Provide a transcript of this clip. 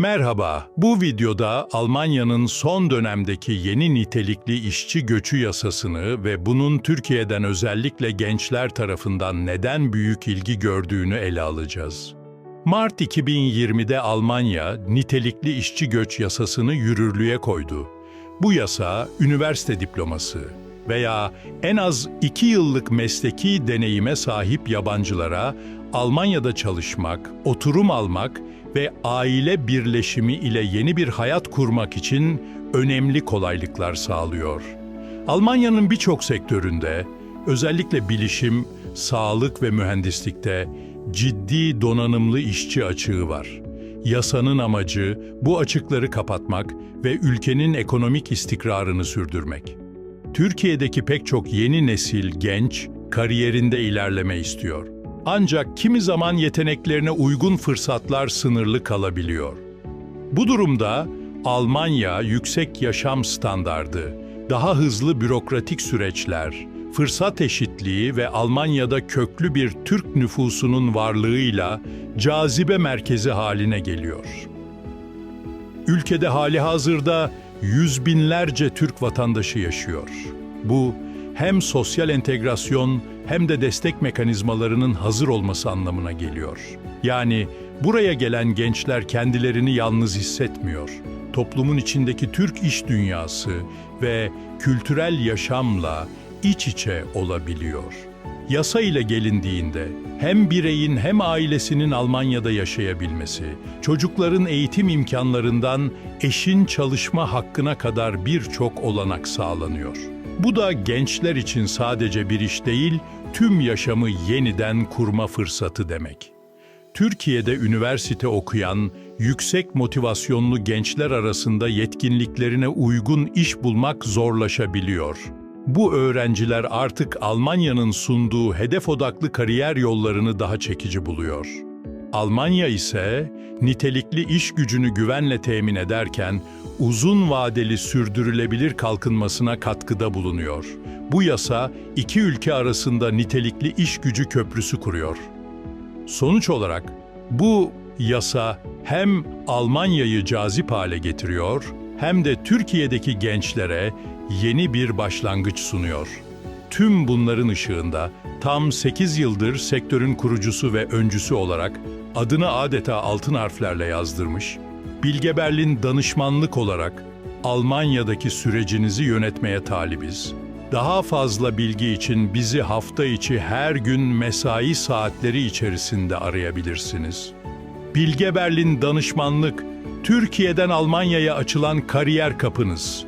Merhaba, bu videoda Almanya'nın son dönemdeki yeni nitelikli işçi göçü yasasını ve bunun Türkiye'den özellikle gençler tarafından neden büyük ilgi gördüğünü ele alacağız. Mart 2020'de Almanya nitelikli işçi göç yasasını yürürlüğe koydu. Bu yasa, üniversite diploması veya en az iki yıllık mesleki deneyime sahip yabancılara Almanya'da çalışmak, oturum almak ve aile birleşimi ile yeni bir hayat kurmak için önemli kolaylıklar sağlıyor. Almanya'nın birçok sektöründe, özellikle bilişim, sağlık ve mühendislikte ciddi donanımlı işçi açığı var. Yasanın amacı bu açıkları kapatmak ve ülkenin ekonomik istikrarını sürdürmek. Türkiye'deki pek çok yeni nesil genç kariyerinde ilerleme istiyor. Ancak kimi zaman yeteneklerine uygun fırsatlar sınırlı kalabiliyor. Bu durumda Almanya yüksek yaşam standardı, daha hızlı bürokratik süreçler, fırsat eşitliği ve Almanya'da köklü bir Türk nüfusunun varlığıyla cazibe merkezi haline geliyor. Ülkede hali hazırda yüz binlerce Türk vatandaşı yaşıyor. Bu hem sosyal entegrasyon hem de destek mekanizmalarının hazır olması anlamına geliyor. Yani buraya gelen gençler kendilerini yalnız hissetmiyor. Toplumun içindeki Türk iş dünyası ve kültürel yaşamla iç içe olabiliyor. Yasa ile gelindiğinde hem bireyin hem ailesinin Almanya'da yaşayabilmesi, çocukların eğitim imkanlarından eşin çalışma hakkına kadar birçok olanak sağlanıyor. Bu da gençler için sadece bir iş değil, tüm yaşamı yeniden kurma fırsatı demek. Türkiye'de üniversite okuyan, yüksek motivasyonlu gençler arasında yetkinliklerine uygun iş bulmak zorlaşabiliyor. Bu öğrenciler artık Almanya'nın sunduğu hedef odaklı kariyer yollarını daha çekici buluyor. Almanya ise nitelikli iş gücünü güvenle temin ederken uzun vadeli sürdürülebilir kalkınmasına katkıda bulunuyor. Bu yasa iki ülke arasında nitelikli iş gücü köprüsü kuruyor. Sonuç olarak bu yasa hem Almanya'yı cazip hale getiriyor hem de Türkiye'deki gençlere yeni bir başlangıç sunuyor. Tüm bunların ışığında tam 8 yıldır sektörün kurucusu ve öncüsü olarak adını adeta altın harflerle yazdırmış, Bilge Berlin danışmanlık olarak Almanya'daki sürecinizi yönetmeye talibiz. Daha fazla bilgi için bizi hafta içi her gün mesai saatleri içerisinde arayabilirsiniz. Bilge Berlin Danışmanlık, Türkiye'den Almanya'ya açılan kariyer kapınız.